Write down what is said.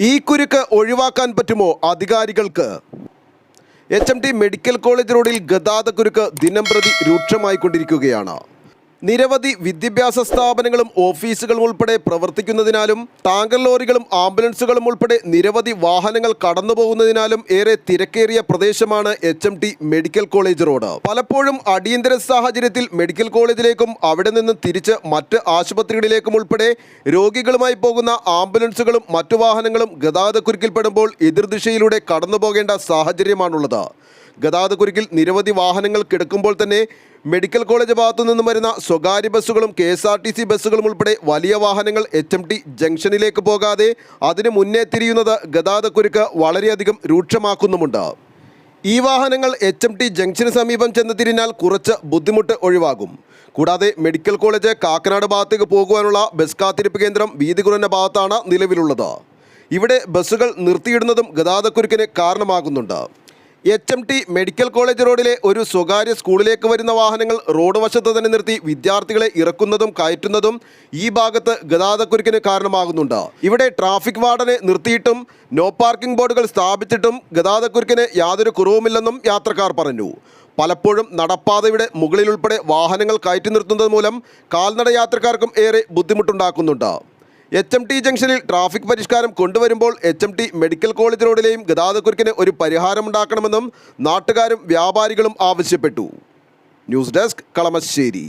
ഈ കുരുക്ക് ഒഴിവാക്കാൻ പറ്റുമോ അധികാരികൾക്ക്? H M T medical college റോഡിൽ ഗതാഗതക്കുരുക്ക് ദിനം പ്രതി രൂക്ഷമായിക്കൊണ്ടിരിക്കുകയാണ്. നിരവധി വിദ്യാഭ്യാസ സ്ഥാപനങ്ങളും ഓഫീസുകളും ഉൾപ്പെടെ പ്രവർത്തിക്കുന്നതിനാലും ടാങ്കർ ലോറികളും ആംബുലൻസുകളും ഉൾപ്പെടെ നിരവധി വാഹനങ്ങൾ കടന്നുപോകുന്നതിനാലും ഏറെ തിരക്കേറിയ പ്രദേശമാണ് എച്ച് മെഡിക്കൽ കോളേജ് റോഡ്. പലപ്പോഴും അടിയന്തര സാഹചര്യത്തിൽ മെഡിക്കൽ കോളേജിലേക്കും അവിടെ നിന്ന് തിരിച്ച് മറ്റ് ആശുപത്രികളിലേക്കും ഉൾപ്പെടെ രോഗികളുമായി പോകുന്ന ആംബുലൻസുകളും മറ്റു വാഹനങ്ങളും ഗതാഗതക്കുരുക്കിൽപ്പെടുമ്പോൾ എതിർദിശയിലൂടെ കടന്നുപോകേണ്ട സാഹചര്യമാണുള്ളത്. ഗതാഗതക്കുരുക്കിൽ നിരവധി വാഹനങ്ങൾ കിടക്കുമ്പോൾ തന്നെ മെഡിക്കൽ കോളേജ് ഭാഗത്തു നിന്നും വരുന്ന സ്വകാര്യ ബസ്സുകളും K S R T C ബസ്സുകളും ഉൾപ്പെടെ വലിയ വാഹനങ്ങൾ എച്ച് എം ടി ജംഗ്ഷനിലേക്ക് പോകാതെ അതിനു മുന്നേ തിരിയുന്നത് ഗതാഗതക്കുരുക്ക് വളരെയധികം രൂക്ഷമാക്കുന്നുമുണ്ട്. ഈ വാഹനങ്ങൾ എച്ച് എം ടി ജംഗ്ഷന് സമീപം ചെന്ന് തിരിഞ്ഞാൽ കുറച്ച് ബുദ്ധിമുട്ട് ഒഴിവാകും. കൂടാതെ മെഡിക്കൽ കോളേജ് കാക്കനാട് ഭാഗത്തേക്ക് പോകുവാനുള്ള ബസ് കാത്തിരിപ്പ് കേന്ദ്രം വീതി കുറഞ്ഞ ഭാഗത്താണ് നിലവിലുള്ളത്. ഇവിടെ ബസ്സുകൾ നിർത്തിയിടുന്നതും ഗതാഗതക്കുരുക്കിന് കാരണമാകുന്നുണ്ട്. H M T medical college റോഡിലെ ഒരു സ്വകാര്യ സ്കൂളിലേക്ക് വരുന്ന വാഹനങ്ങൾ റോഡ് വശത്ത് തന്നെ നിർത്തി വിദ്യാർത്ഥികളെ ഇറക്കുന്നതും കയറ്റുന്നതും ഈ ഭാഗത്ത് ഗതാഗതക്കുരുക്കിന് കാരണമാകുന്നുണ്ട്. ഇവിടെ ട്രാഫിക് വാർഡനെ നിർത്തിയിട്ടും നോ പാർക്കിംഗ് ബോർഡുകൾ സ്ഥാപിച്ചിട്ടും ഗതാഗതക്കുരുക്കിന് യാതൊരു കുറവുമില്ലെന്നും യാത്രക്കാർ പറഞ്ഞു. പലപ്പോഴും നടപ്പാതയുടെ മുകളിലുൾപ്പെടെ വാഹനങ്ങൾ കയറ്റി നിർത്തുന്നത് മൂലം കാൽനട യാത്രക്കാർക്കും ഏറെ ബുദ്ധിമുട്ടുണ്ടാക്കുന്നുണ്ട്. എച്ച് എം ടി ജംഗ്ഷനിൽ ട്രാഫിക് പരിഷ്കാരം കൊണ്ടുവരുമ്പോൾ H M T medical college റോഡിലെയും ഗതാഗതക്കുരുക്കിന് ഒരു പരിഹാരമുണ്ടാക്കണമെന്നും നാട്ടുകാരും വ്യാപാരികളും ആവശ്യപ്പെട്ടു. News desk Kalamassery.